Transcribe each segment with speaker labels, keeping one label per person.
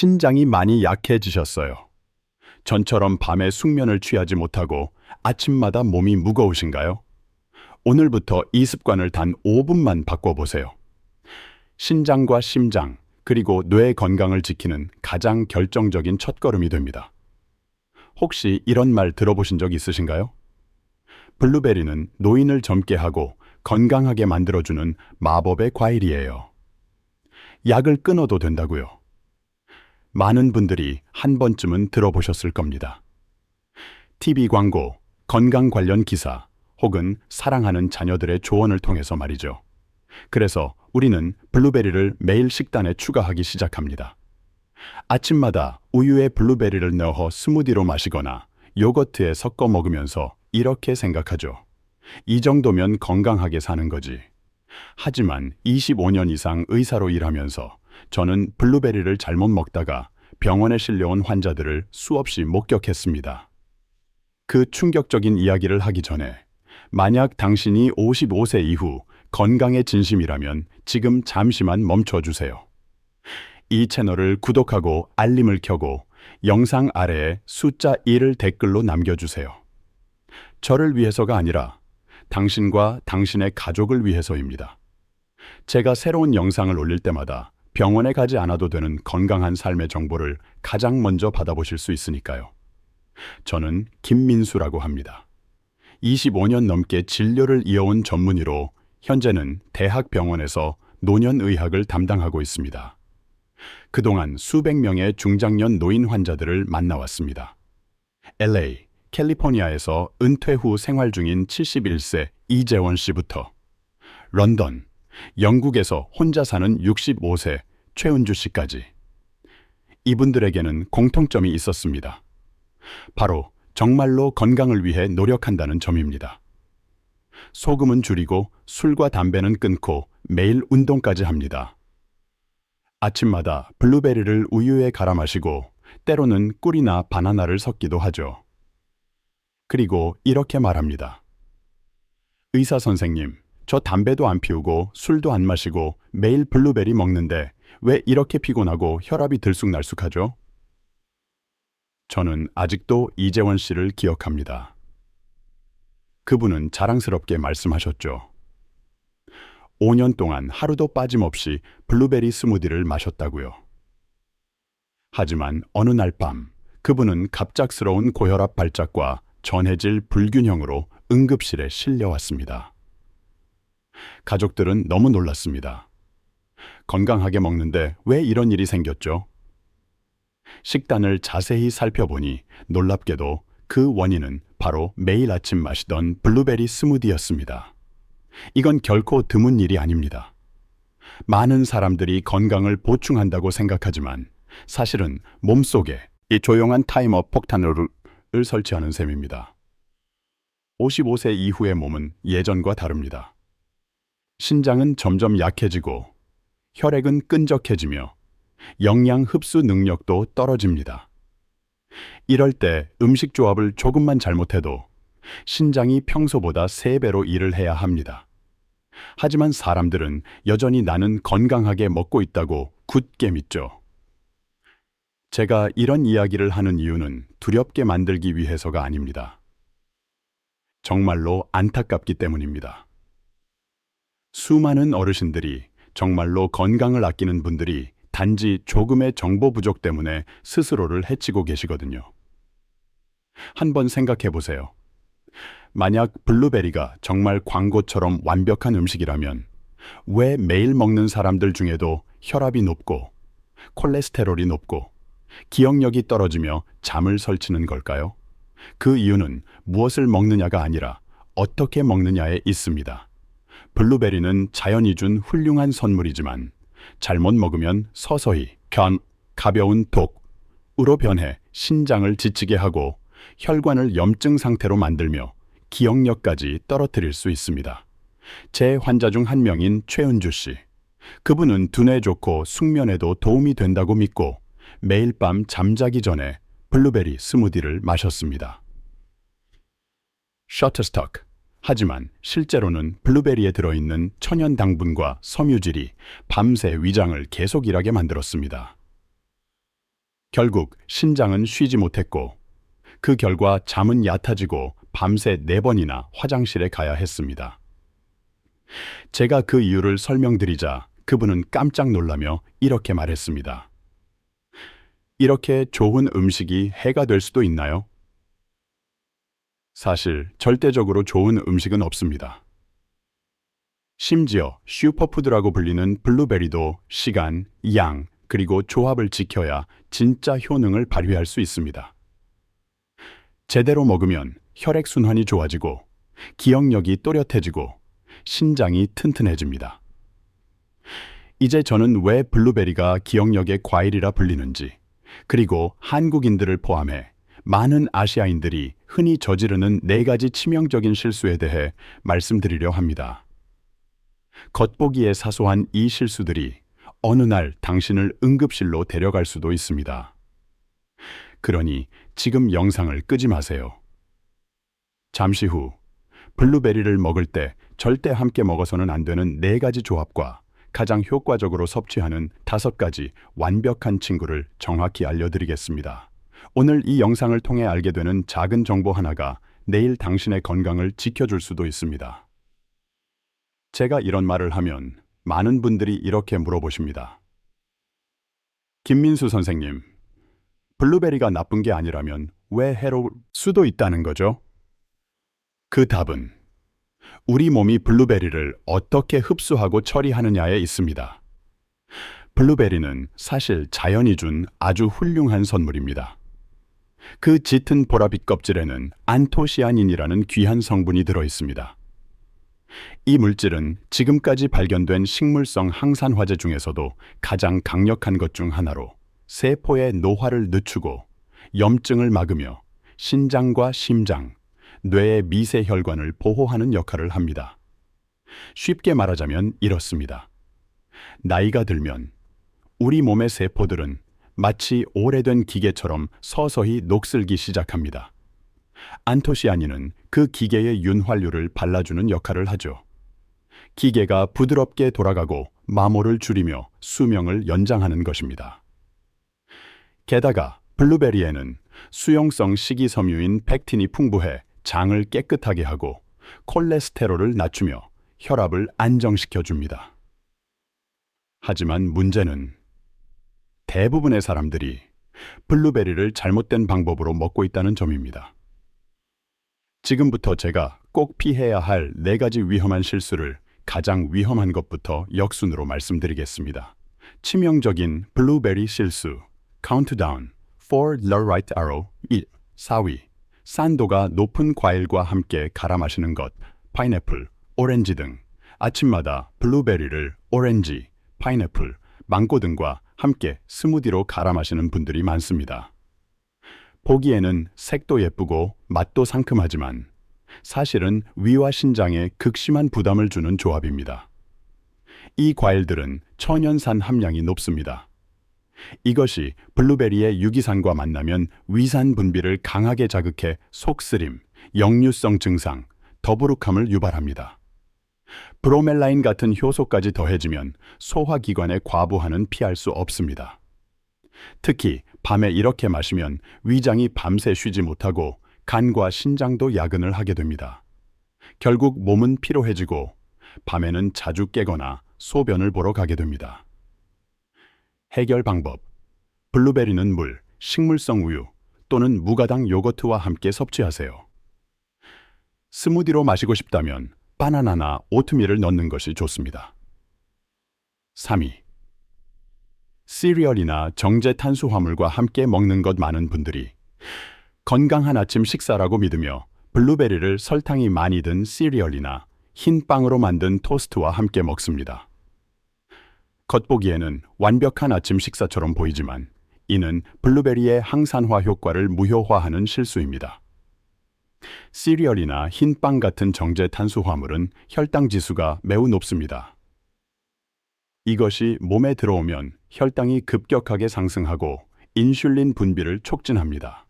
Speaker 1: 신장이 많이 약해지셨어요. 전처럼 밤에 숙면을 취하지 못하고 아침마다 몸이 무거우신가요? 오늘부터 이 습관을 단 5분만 바꿔보세요. 신장과 심장, 그리고 뇌 건강을 지키는 가장 결정적인 첫걸음이 됩니다. 혹시 이런 말 들어보신 적 있으신가요? 블루베리는 노인을 젊게 하고 건강하게 만들어주는 마법의 과일이에요. 약을 끊어도 된다고요. 많은 분들이 한 번쯤은 들어보셨을 겁니다. TV 광고, 건강 관련 기사, 혹은 사랑하는 자녀들의 조언을 통해서 말이죠. 그래서 우리는 블루베리를 매일 식단에 추가하기 시작합니다. 아침마다 우유에 블루베리를 넣어 스무디로 마시거나 요거트에 섞어 먹으면서 이렇게 생각하죠. 이 정도면 건강하게 사는 거지. 하지만 25년 이상 의사로 일하면서 저는 블루베리를 잘못 먹다가 병원에 실려온 환자들을 수없이 목격했습니다. 그 충격적인 이야기를 하기 전에 만약 당신이 55세 이후 건강의 진심이라면 지금 잠시만 멈춰주세요. 이 채널을 구독하고 알림을 켜고 영상 아래에 숫자 1을 댓글로 남겨주세요. 저를 위해서가 아니라 당신과 당신의 가족을 위해서입니다. 제가 새로운 영상을 올릴 때마다 병원에 가지 않아도 되는 건강한 삶의 정보를 가장 먼저 받아보실 수 있으니까요. 저는 김민수라고 합니다. 25년 넘게 진료를 이어온 전문의로 현재는 대학병원에서 노년의학을 담당하고 있습니다. 그동안 수백 명의 중장년 노인 환자들을 만나왔습니다. LA, 캘리포니아에서 은퇴 후 생활 중인 71세 이재원 씨부터 런던, 영국에서 혼자 사는 65세 최은주 씨까지 이분들에게는 공통점이 있었습니다. 바로 정말로 건강을 위해 노력한다는 점입니다. 소금은 줄이고 술과 담배는 끊고 매일 운동까지 합니다. 아침마다 블루베리를 우유에 갈아 마시고 때로는 꿀이나 바나나를 섞기도 하죠. 그리고 이렇게 말합니다. 의사 선생님, 저 담배도 안 피우고 술도 안 마시고 매일 블루베리 먹는데 왜 이렇게 피곤하고 혈압이 들쑥날쑥하죠? 저는 아직도 이재원 씨를 기억합니다. 그분은 자랑스럽게 말씀하셨죠. 5년 동안 하루도 빠짐없이 블루베리 스무디를 마셨다고요. 하지만 어느 날 밤 그분은 갑작스러운 고혈압 발작과 전해질 불균형으로 응급실에 실려왔습니다. 가족들은 너무 놀랐습니다. 건강하게 먹는데 왜 이런 일이 생겼죠? 식단을 자세히 살펴보니 놀랍게도 그 원인은 바로 매일 아침 마시던 블루베리 스무디였습니다. 이건 결코 드문 일이 아닙니다. 많은 사람들이 건강을 보충한다고 생각하지만 사실은 몸속에 이 조용한 타이머 폭탄을 설치하는 셈입니다. 55세 이후의 몸은 예전과 다릅니다. 신장은 점점 약해지고 혈액은 끈적해지며 영양 흡수 능력도 떨어집니다. 이럴 때 음식 조합을 조금만 잘못해도 신장이 평소보다 3배로 일을 해야 합니다. 하지만 사람들은 여전히 나는 건강하게 먹고 있다고 굳게 믿죠. 제가 이런 이야기를 하는 이유는 두렵게 만들기 위해서가 아닙니다. 정말로 안타깝기 때문입니다. 수많은 어르신들이 정말로 건강을 아끼는 분들이 단지 조금의 정보 부족 때문에 스스로를 해치고 계시거든요. 한번 생각해 보세요. 만약 블루베리가 정말 광고처럼 완벽한 음식이라면 왜 매일 먹는 사람들 중에도 혈압이 높고 콜레스테롤이 높고 기억력이 떨어지며 잠을 설치는 걸까요? 그 이유는 무엇을 먹느냐가 아니라 어떻게 먹느냐에 있습니다. 블루베리는 자연이 준 훌륭한 선물이지만 잘못 먹으면 서서히 견, 가벼운 독으로 변해 신장을 지치게 하고 혈관을 염증 상태로 만들며 기억력까지 떨어뜨릴 수 있습니다. 제 환자 중 한 명인 최은주 씨. 그분은 두뇌 좋고 숙면에도 도움이 된다고 믿고 매일 밤 잠자기 전에 블루베리 스무디를 마셨습니다. 셔터스톡. 하지만 실제로는 블루베리에 들어있는 천연 당분과 섬유질이 밤새 위장을 계속 일하게 만들었습니다. 결국 신장은 쉬지 못했고 그 결과 잠은 얕아지고 밤새 네 번이나 화장실에 가야 했습니다. 제가 그 이유를 설명드리자 그분은 깜짝 놀라며 이렇게 말했습니다. 이렇게 좋은 음식이 해가 될 수도 있나요? 사실 절대적으로 좋은 음식은 없습니다. 심지어 슈퍼푸드라고 불리는 블루베리도 시간, 양, 그리고 조합을 지켜야 진짜 효능을 발휘할 수 있습니다. 제대로 먹으면 혈액순환이 좋아지고 기억력이 또렷해지고 신장이 튼튼해집니다. 이제 저는 왜 블루베리가 기억력의 과일이라 불리는지, 그리고 한국인들을 포함해 많은 아시아인들이 흔히 저지르는 네 가지 치명적인 실수에 대해 말씀드리려 합니다. 겉보기에 사소한 이 실수들이 어느 날 당신을 응급실로 데려갈 수도 있습니다. 그러니 지금 영상을 끄지 마세요. 잠시 후 블루베리를 먹을 때 절대 함께 먹어서는 안 되는 네 가지 조합과 가장 효과적으로 섭취하는 다섯 가지 완벽한 친구를 정확히 알려드리겠습니다. 오늘 이 영상을 통해 알게 되는 작은 정보 하나가 내일 당신의 건강을 지켜줄 수도 있습니다. 제가 이런 말을 하면 많은 분들이 이렇게 물어보십니다. 김민수 선생님, 블루베리가 나쁜 게 아니라면 왜 해로울 수도 있다는 거죠? 그 답은 우리 몸이 블루베리를 어떻게 흡수하고 처리하느냐에 있습니다. 블루베리는 사실 자연이 준 아주 훌륭한 선물입니다. 그 짙은 보라빛 껍질에는 안토시아닌이라는 귀한 성분이 들어 있습니다. 이 물질은 지금까지 발견된 식물성 항산화제 중에서도 가장 강력한 것 중 하나로 세포의 노화를 늦추고 염증을 막으며 신장과 심장, 뇌의 미세 혈관을 보호하는 역할을 합니다. 쉽게 말하자면 이렇습니다. 나이가 들면 우리 몸의 세포들은 마치 오래된 기계처럼 서서히 녹슬기 시작합니다. 안토시아닌은 그 기계의 윤활유를 발라주는 역할을 하죠. 기계가 부드럽게 돌아가고 마모를 줄이며 수명을 연장하는 것입니다. 게다가 블루베리에는 수용성 식이섬유인 팩틴이 풍부해 장을 깨끗하게 하고 콜레스테롤을 낮추며 혈압을 안정시켜 줍니다. 하지만 문제는 대부분의 사람들이 블루베리를 잘못된 방법으로 먹고 있다는 점입니다. 지금부터 제가 꼭 피해야 할 네 가지 위험한 실수를 가장 위험한 것부터 역순으로 말씀드리겠습니다. 치명적인 블루베리 실수 카운트다운 for the right arrow 1. 4위 산도가 높은 과일과 함께 갈아 마시는 것 파인애플, 오렌지 등 아침마다 블루베리를 오렌지, 파인애플, 망고 등과 함께 스무디로 갈아 마시는 분들이 많습니다. 보기에는 색도 예쁘고 맛도 상큼하지만 사실은 위와 신장에 극심한 부담을 주는 조합입니다. 이 과일들은 천연산 함량이 높습니다. 이것이 블루베리의 유기산과 만나면 위산 분비를 강하게 자극해 속쓰림, 역류성 증상, 더부룩함을 유발합니다. 브로멜라인 같은 효소까지 더해지면 소화기관의 과부하는 피할 수 없습니다. 특히 밤에 이렇게 마시면 위장이 밤새 쉬지 못하고 간과 신장도 야근을 하게 됩니다. 결국 몸은 피로해지고 밤에는 자주 깨거나 소변을 보러 가게 됩니다. 해결 방법. 블루베리는 물, 식물성 우유 또는 무가당 요거트와 함께 섭취하세요. 스무디로 마시고 싶다면 바나나나 오트밀을 넣는 것이 좋습니다. 3위. 시리얼이나 정제 탄수화물과 함께 먹는 것 많은 분들이 건강한 아침 식사라고 믿으며 블루베리를 설탕이 많이 든 시리얼이나 흰 빵으로 만든 토스트와 함께 먹습니다. 겉보기에는 완벽한 아침 식사처럼 보이지만 이는 블루베리의 항산화 효과를 무효화하는 실수입니다. 시리얼이나 흰빵 같은 정제 탄수화물은 혈당 지수가 매우 높습니다. 이것이 몸에 들어오면 혈당이 급격하게 상승하고 인슐린 분비를 촉진합니다.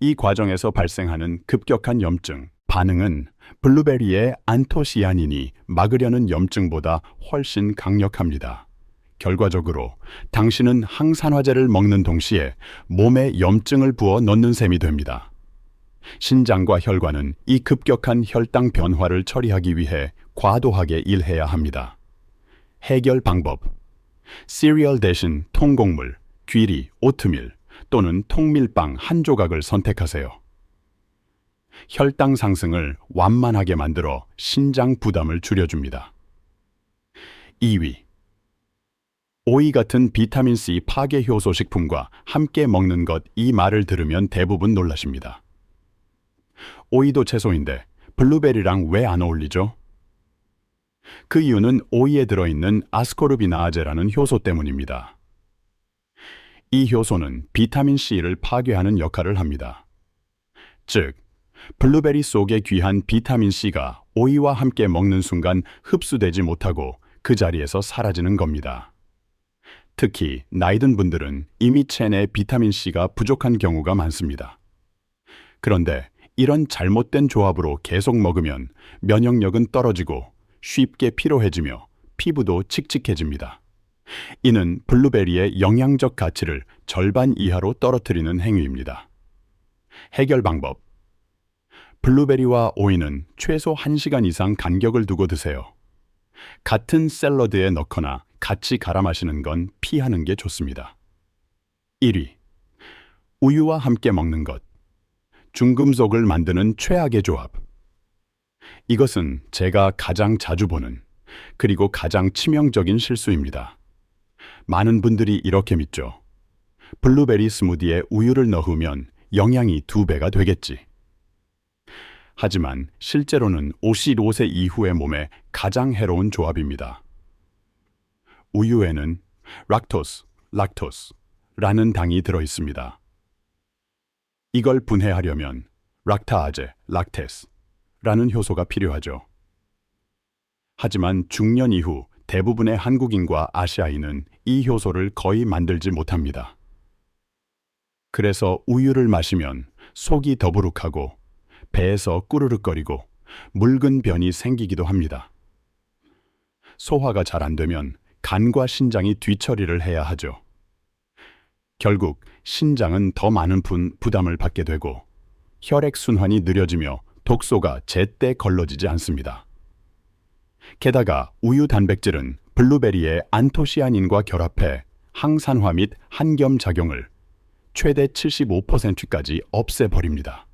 Speaker 1: 이 과정에서 발생하는 급격한 염증, 반응은 블루베리의 안토시아닌이 막으려는 염증보다 훨씬 강력합니다. 결과적으로 당신은 항산화제를 먹는 동시에 몸에 염증을 부어 넣는 셈이 됩니다. 신장과 혈관은 이 급격한 혈당 변화를 처리하기 위해 과도하게 일해야 합니다. 해결 방법. 시리얼 대신 통곡물, 귀리, 오트밀 또는 통밀빵 한 조각을 선택하세요. 혈당 상승을 완만하게 만들어 신장 부담을 줄여줍니다. 2위. 오이 같은 비타민C 파괴 효소 식품과 함께 먹는 것 이 말을 들으면 대부분 놀라십니다. 오이도 채소인데 블루베리랑 왜 안 어울리죠? 그 이유는 오이에 들어있는 아스코르비나아제라는 효소 때문입니다. 이 효소는 비타민 C를 파괴하는 역할을 합니다. 즉, 블루베리 속에 귀한 비타민 C가 오이와 함께 먹는 순간 흡수되지 못하고 그 자리에서 사라지는 겁니다. 특히 나이 든 분들은 이미 체내 비타민 C가 부족한 경우가 많습니다. 그런데 이런 잘못된 조합으로 계속 먹으면 면역력은 떨어지고 쉽게 피로해지며 피부도 칙칙해집니다. 이는 블루베리의 영양적 가치를 절반 이하로 떨어뜨리는 행위입니다. 해결 방법. 블루베리와 오이는 최소 1시간 이상 간격을 두고 드세요. 같은 샐러드에 넣거나 같이 갈아 마시는 건 피하는 게 좋습니다. 1위. 우유와 함께 먹는 것. 중금속을 만드는 최악의 조합. 이것은 제가 가장 자주 보는 그리고 가장 치명적인 실수입니다. 많은 분들이 이렇게 믿죠. 블루베리 스무디에 우유를 넣으면 영양이 두 배가 되겠지. 하지만 실제로는 55세 이후의 몸에 가장 해로운 조합입니다. 우유에는 락토스, 락토스라는 당이 들어 있습니다. 이걸 분해하려면 락타아제, 락테스라는 효소가 필요하죠. 하지만 중년 이후 대부분의 한국인과 아시아인은 이 효소를 거의 만들지 못합니다. 그래서 우유를 마시면 속이 더부룩하고 배에서 꾸르륵거리고 묽은 변이 생기기도 합니다. 소화가 잘 안 되면 간과 신장이 뒤처리를 해야 하죠. 결국 신장은 더 많은 분 부담을 받게 되고 혈액 순환이 느려지며 독소가 제때 걸러지지 않습니다. 게다가 우유 단백질은 블루베리의 안토시아닌과 결합해 항산화 및 한겸 작용을 최대 75%까지 없애버립니다.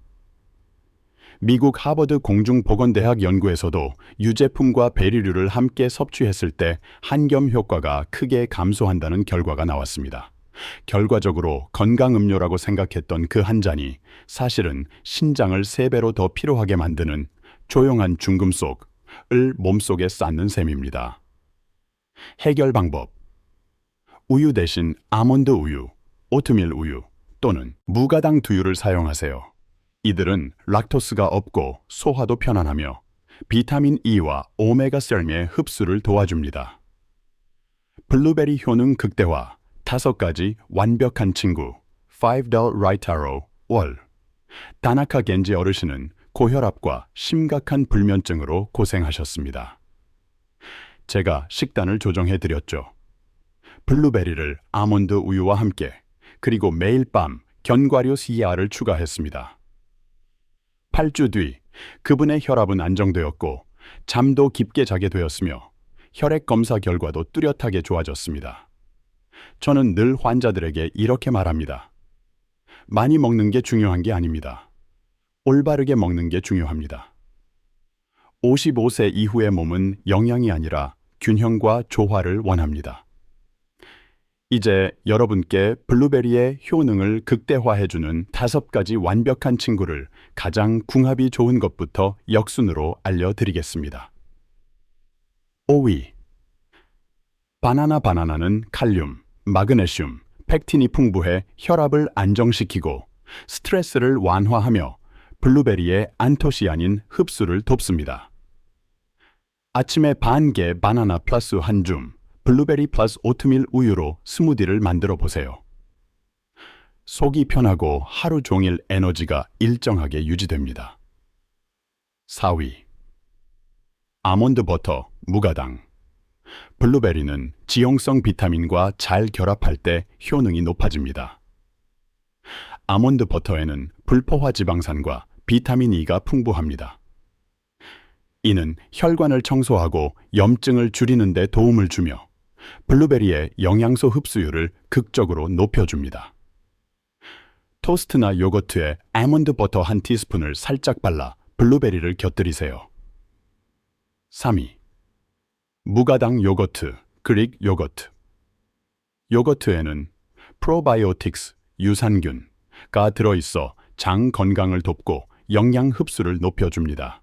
Speaker 1: 미국 하버드 공중보건대학 연구에서도 유제품과 베리류를 함께 섭취했을 때 한겸 효과가 크게 감소한다는 결과가 나왔습니다. 결과적으로 건강 음료라고 생각했던 그 한 잔이 사실은 신장을 세 배로더 피로하게 만드는 조용한 중금 속을 몸속에 쌓는 셈입니다. 해결 방법 우유 대신 아몬드 우유, 오트밀 우유 또는 무가당 두유를 사용하세요. 이들은 락토스가 없고 소화도 편안하며 비타민 E와 오메가3의 흡수를 도와줍니다. 블루베리 효능 극대화 다섯 가지 완벽한 친구 5달 라이타로 월 다나카 겐지 어르신은 고혈압과 심각한 불면증으로 고생하셨습니다. 제가 식단을 조정해 드렸죠. 블루베리를 아몬드 우유와 함께 그리고 매일 밤 견과류 CR을 추가했습니다. 8주 뒤 그분의 혈압은 안정되었고 잠도 깊게 자게 되었으며 혈액 검사 결과도 뚜렷하게 좋아졌습니다. 저는 늘 환자들에게 이렇게 말합니다. 많이 먹는 게 중요한 게 아닙니다. 올바르게 먹는 게 중요합니다. 55세 이후의 몸은 영양이 아니라 균형과 조화를 원합니다. 이제 여러분께 블루베리의 효능을 극대화해주는 다섯 가지 완벽한 친구를 가장 궁합이 좋은 것부터 역순으로 알려드리겠습니다. 5위 바나나 바나나는 칼륨, 마그네슘, 팩틴이 풍부해 혈압을 안정시키고 스트레스를 완화하며 블루베리의 안토시아닌 흡수를 돕습니다. 아침에 반 개 바나나 플러스 한 줌, 블루베리 플러스 오트밀 우유로 스무디를 만들어 보세요. 속이 편하고 하루 종일 에너지가 일정하게 유지됩니다. 4위 아몬드 버터, 무가당 블루베리는 지용성 비타민과 잘 결합할 때 효능이 높아집니다. 아몬드 버터에는 불포화 지방산과 비타민 E가 풍부합니다. 이는 혈관을 청소하고 염증을 줄이는 데 도움을 주며 블루베리의 영양소 흡수율을 극적으로 높여줍니다. 토스트나 요거트에 아몬드 버터 한 티스푼을 살짝 발라 블루베리를 곁들이세요. 3위. 무가당 요거트, 그릭 요거트. 요거트에는 프로바이오틱스, 유산균가 들어있어 장 건강을 돕고 영양 흡수를 높여줍니다.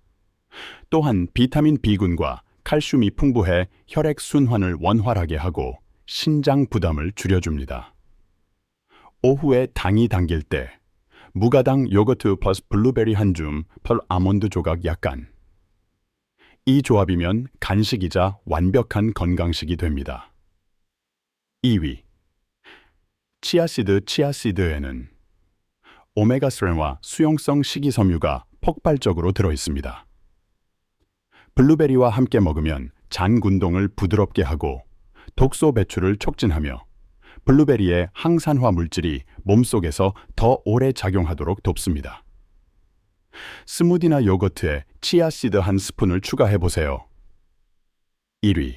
Speaker 1: 또한 비타민 B군과 칼슘이 풍부해 혈액 순환을 원활하게 하고 신장 부담을 줄여줍니다. 오후에 당이 당길 때 무가당 요거트 플러스 블루베리 한 줌, 펄 아몬드 조각 약간. 이 조합이면 간식이자 완벽한 건강식이 됩니다. 2위. 치아시드 치아시드에는 오메가3와 수용성 식이섬유가 폭발적으로 들어 있습니다. 블루베리와 함께 먹으면 잔 군동을 부드럽게 하고 독소 배출을 촉진하며 블루베리의 항산화 물질이 몸속에서 더 오래 작용하도록 돕습니다. 스무디나 요거트에 치아씨드 한 스푼을 추가해 보세요. 1위.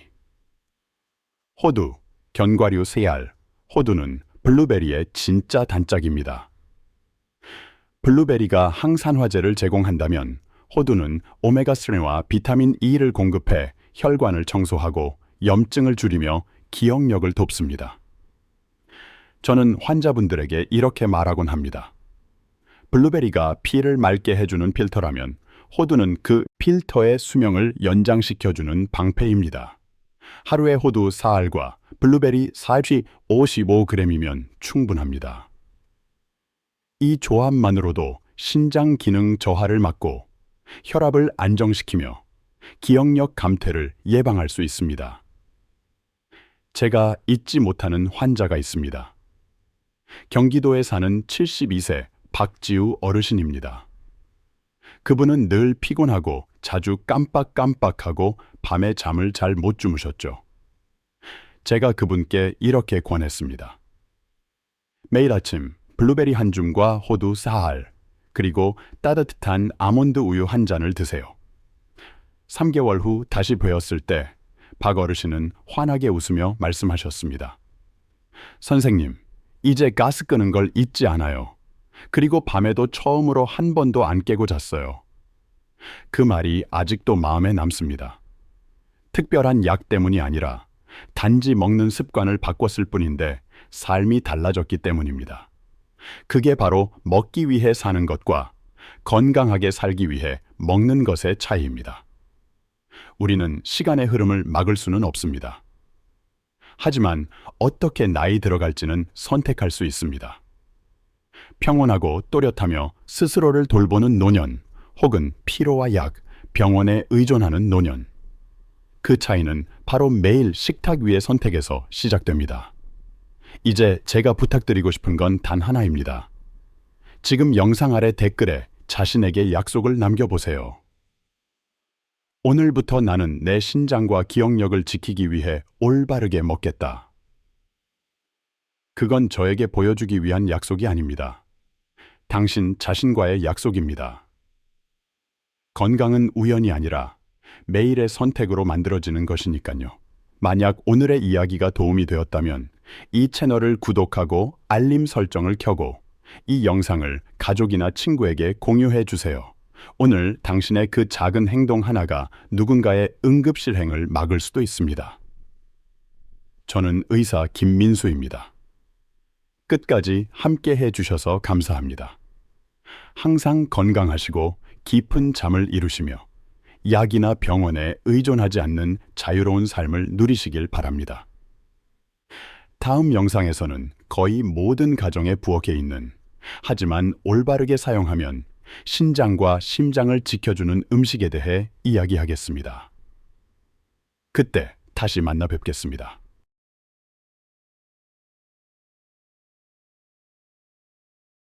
Speaker 1: 호두, 견과류 세알. 호두는 블루베리의 진짜 단짝입니다. 블루베리가 항산화제를 제공한다면 호두는 오메가3와 비타민 E를 공급해 혈관을 청소하고 염증을 줄이며 기억력을 돕습니다. 저는 환자분들에게 이렇게 말하곤 합니다. 블루베리가 피를 맑게 해주는 필터라면 호두는 그 필터의 수명을 연장시켜주는 방패입니다. 하루에 호두 4알과 블루베리 4시 55g이면 충분합니다. 이 조합만으로도 신장 기능 저하를 막고 혈압을 안정시키며 기억력 감퇴를 예방할 수 있습니다. 제가 잊지 못하는 환자가 있습니다. 경기도에 사는 72세 박지우 어르신입니다. 그분은 늘 피곤하고 자주 깜빡깜빡하고 밤에 잠을 잘 못 주무셨죠. 제가 그분께 이렇게 권했습니다. 매일 아침 블루베리 한 줌과 호두 4알, 그리고 따뜻한 아몬드 우유 한 잔을 드세요. 3개월 후 다시 뵈었을 때 박 어르신은 환하게 웃으며 말씀하셨습니다. 선생님, 이제 가스 끄는 걸 잊지 않아요. 그리고 밤에도 처음으로 한 번도 안 깨고 잤어요. 그 말이 아직도 마음에 남습니다. 특별한 약 때문이 아니라 단지 먹는 습관을 바꿨을 뿐인데 삶이 달라졌기 때문입니다. 그게 바로 먹기 위해 사는 것과 건강하게 살기 위해 먹는 것의 차이입니다. 우리는 시간의 흐름을 막을 수는 없습니다. 하지만 어떻게 나이 들어갈지는 선택할 수 있습니다. 평온하고 또렷하며 스스로를 돌보는 노년, 혹은 피로와 약, 병원에 의존하는 노년. 그 차이는 바로 매일 식탁 위의 선택에서 시작됩니다. 이제 제가 부탁드리고 싶은 건 단 하나입니다. 지금 영상 아래 댓글에 자신에게 약속을 남겨보세요. 오늘부터 나는 내 신장과 기억력을 지키기 위해 올바르게 먹겠다. 그건 저에게 보여주기 위한 약속이 아닙니다. 당신 자신과의 약속입니다. 건강은 우연이 아니라 매일의 선택으로 만들어지는 것이니까요. 만약 오늘의 이야기가 도움이 되었다면 이 채널을 구독하고 알림 설정을 켜고 이 영상을 가족이나 친구에게 공유해 주세요. 오늘 당신의 그 작은 행동 하나가 누군가의 응급실행을 막을 수도 있습니다. 저는 의사 김민수입니다. 끝까지 함께 해 주셔서 감사합니다. 항상 건강하시고 깊은 잠을 이루시며 약이나 병원에 의존하지 않는 자유로운 삶을 누리시길 바랍니다. 다음 영상에서는 거의 모든 가정에 부엌에 있는 하지만 올바르게 사용하면 신장과 심장을 지켜주는 음식에 대해 이야기하겠습니다. 그때 다시 만나 뵙겠습니다.